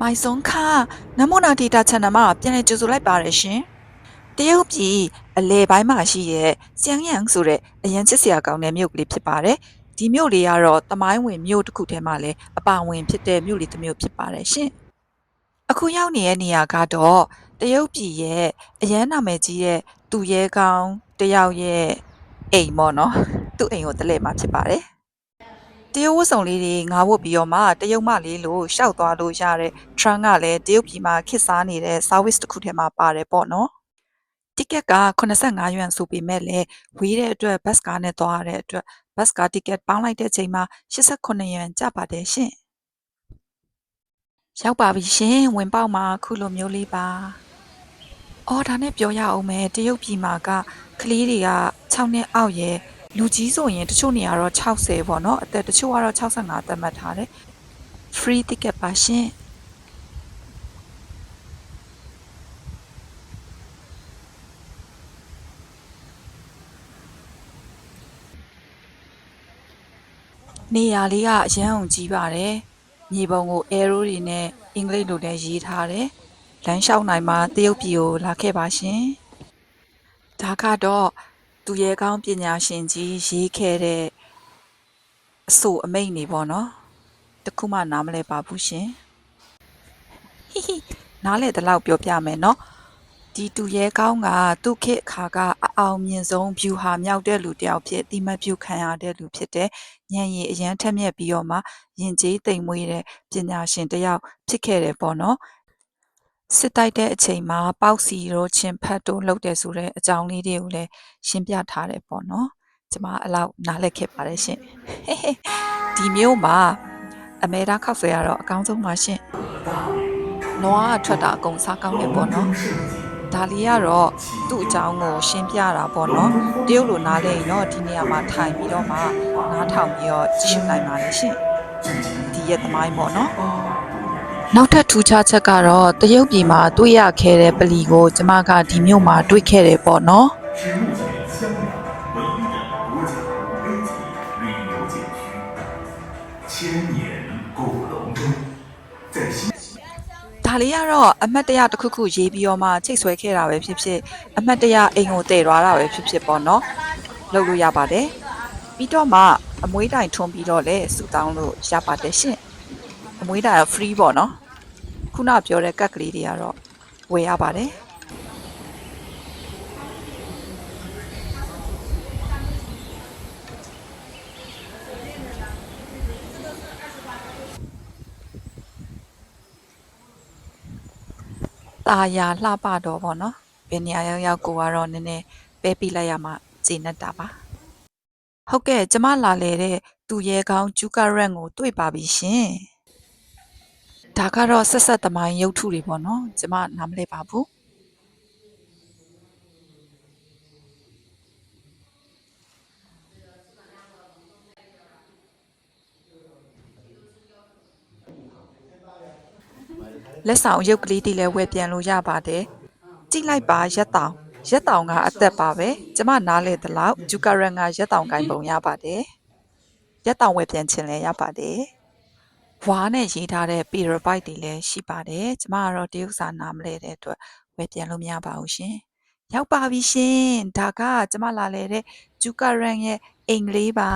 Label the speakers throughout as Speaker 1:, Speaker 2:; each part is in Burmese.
Speaker 1: မိုင်စုံခါနမိုနာဒေတာ channel မှာပြန်လည်ကြိုဆိုလိုက်ပါရရှင်တရုတ်ပြည်အလဲပိုင်းမှာရှိရဲ့ကျန်းရန်ဆိုတဲ့အရန်ချစ်စရာကောင်းတဲ့မြို့ကလေးဖြစ်ပါတယ်ဒီမြို့လေးကတော့တမိုင်းဝင်မြို့တစ်ခုထဲမှာလည်းအပါဝင်ဖြစ်တဲ့မြို့လေးတစ်မြို့ဖြစ်ပါတယ်ရှင်အခုရောက်နေတဲ့နေရာကတော့တရုတ်ပြည်ရဲ့အရန်နာမည်ကြီးရဲ့သူရဲကောင်းတယောက်ရဲ့အိမ်ပေါ့နော်သူ့အိမ်ကိုတလဲမှာဖြစ်ပါတယ် တရုတ်ဝတ်စုံလေးတွေငါဝတ်ပြီးတော့မှတရုတ်မလေးလို့ရှောက်သွားလို့ရတဲ့ trunk ကလည်းတရုတ်ပြည်မှာခစ်စားနေတဲ့ service တစ်ခုထဲမှာပါတယ်ပေါ့နော်။ ticket က85ယွမ်ဆိုပေမဲ့လည်းဝေးတဲ့အတွက် bus ကားနဲ့သွားရတဲ့အတွက် bus ကား ticket ပေါင်းလိုက်တဲ့ချိန်မှာ89ယွမ်ကျပါတယ်ရှင်။ရောက်ပါပြီရှင်ဝင်ပေါက်မှာခုလိုမျိုးလေးပါ။အော်ဒါနဲ့ပြောရအောင်မယ်တရုတ်ပြည်မှာကကလေးတွေက6နှစ်အောက်ရဲ့ လူကြီးဆိုရင်တချို့နေရာတော့60ပေါ့နော်အသက်တချို့ကတော့65သတ်မှတ်ထားတယ် free ticket ပါရှင်နေရာလေးကအရန်အောင်ကြီးပါတယ်မြေပုံကို arrow တွေနဲ့အင်္ဂလိပ်လိုလည်းရေးထားတယ်လမ်းလျှောက်နိုင်မှာတရုတ်ပြည်ကိုလာခဲ့ပါရှင်ဒါကတော့ သူရဲကောင်းပညာရှင်ကြီးရေးခဲ့တဲ့အဆိုအမိတ်နေပေါ့နော်တခုမှနားမလဲပါဘူးရှင်ဟိဟိနားလဲတလောက်ပြောပြမယ်နော်ဒီသူရဲကောင်းကသူ့ခေတ်အခါကအအောင်မြင်ဆုံး view ဟာမြောက်တဲ့လူတစ်ယောက်ဖြစ်အတိမတ်ပြုခံရတဲ့လူဖြစ်တဲ့ညံရီအရန်ထက်မြက်ပြီးတော့မှယဉ်ကျေးတိမ်မွေးတဲ့ပညာရှင်တစ်ယောက်ဖြစ်ခဲ့တယ်ပေါ့နော် စစ်တိုက်တဲ့အချိန်မှာ ပေါက်စီတို့ချင်းဖတ်တို့ လုပ်တယ်ဆိုတဲ့အကြောင်းလေးတွေကိုလည်း ရှင်းပြထားတယ်ပေါ့နော် ကျမအလောက် နားလည်ခဲ့ပါတယ်ရှင်ဟေးဟေးဒီမျိုးမှာ အမေရာခောက်ဆွဲရတော့ အကောင်းဆုံးပါရှင်နွားကထွက်တာ အကုန်စားကောင်းတယ်ပေါ့နော် ဒါလေးကတော့ သူ့အကြောင်းကို ရှင်းပြတာပေါ့နော် တရုတ်လို နားလဲရင်တော့ ဒီနေရာမှာ ထိုင်ပြီးတော့မှ နားထောင်ပြီးတော့ ကြည့်ရှုနိုင်ပါလေရှင်ဒီရဲ့သမိုင်းပေါ့နော် နောက်ထပ်ထူးခြားချက်ကတော့တရုတ်ပြည်မှာတွေ့ရခဲ့တဲ့ပလီကိုကျမကဒီမြို့မှာတွေ့ခဲ့တယ်ပေါ့နော်ဒါလေးကတော့အမတ်တရတစ်ခုခုရေးပြီးတော့မှချိတ်ဆွဲခဲ့တာပဲဖြစ်ဖြစ်အမတ်တရအိမ်ကိုတည်သွားတာပဲဖြစ်ဖြစ်ပေါ့နော်လုပ်လို့ရပါတယ်ပြီးတော့မှအမွေးတိုင်ထွန်းပြီးတော့လဲစူတောင်းလို့ရပါတယ်ရှင် အမွေးတိုင်က free ပေါ့နော်ခုနပြောတဲ့ကက်ကလေးတွေကတော့ဝယ်ရပါတယ်ตาယာလှပတော့ဗောနော်ဘယ်နေရာရောက်ရောက်ကိုကတော့နည်းနည်းပဲပြလိုက်ရမှဂျင်းနေတာပါဟုတ်ကဲ့ကျမလာလေတဲ့သူရဲကောင်းဂျူကာရန်ကိုတွေ့ပါပြီရှင် ဒါကတော့ဆက်ဆက်သမိုင်းရုပ်ထုတွေဗောနော်ကျမနားမလဲပါဘူးလက်ဆောင်ရုပ်ကလေးတွေလည်းဝယ်ပြန်လို့ရပါတယ်ကြည့်လိုက်ပါရက်တောင်ရက်တောင်ကအသက်ပါပဲကျမနားလေတလောက်ဂျူကာရန်ကရက်တောင်ကိုင်းပုံရပါတယ်ရက်တောင်ဝယ်ပြန်ချင်လဲရပါတယ် ဝါနဲ့ရေးထားတဲ့ပီရဘိုက်တွေလည်းရှိပါတယ်ကျမကတော့တရုတ်စာနားမလဲတဲ့အတွက်ဝယ်ပြန်လို့မရပါဘူးရှင်ရောက်ပါပြီရှင်ဒါကကျမလာလေတဲ့ဂျူကာရန်ရဲ့အိမ်ကလေးပါ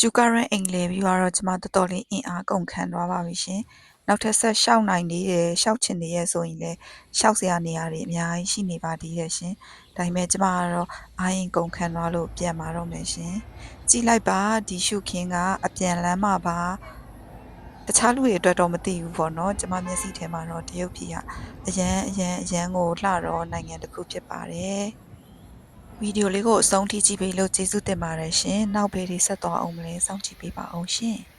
Speaker 1: ဂျူကာရန်အင်္ဂလိပ်ပြီးတော့ကျွန်မတော်တော်လေးအင်အားကုန်ခံသွားပါပြီရှင်။ နောက်ထပ်ဆက်ရှောက်နိုင်သေးတယ်ရှောက်ချင်သေးရဲ့ဆိုရင်လည်းရှောက်စရာနေရာတွေအများကြီးရှိနေပါသေးရဲ့ရှင်။ဒါပေမဲ့ကျွန်မကတော့အာရင်ကုန်ခံသွားလို့ပြန်มาတော့မယ်ရှင်။ကြည့်လိုက်ပါဒီရှုခင်းကအပြန်လမ်းမှာပါတခြားလူတွေအတွက်တော့မသိဘူးပေါ့နော်ကျွန်မမျက်စိထဲမှာတော့တရုတ်ပြည်ကအရန်အရန်အရန်ကိုလှတော့နိုင်ငံတစ်ခုဖြစ်ပါတယ်။ဗီဒီယိုလေးကိုအဆုံးထိကြည့်ပေးလို့ကျေးဇူးတင်ပါတယ်ရှင်။နောက်ဗီဒီယိုဆက်သွားအောင်မလဲစောင့်ကြည့်ပေးပါအောင်ရှင်။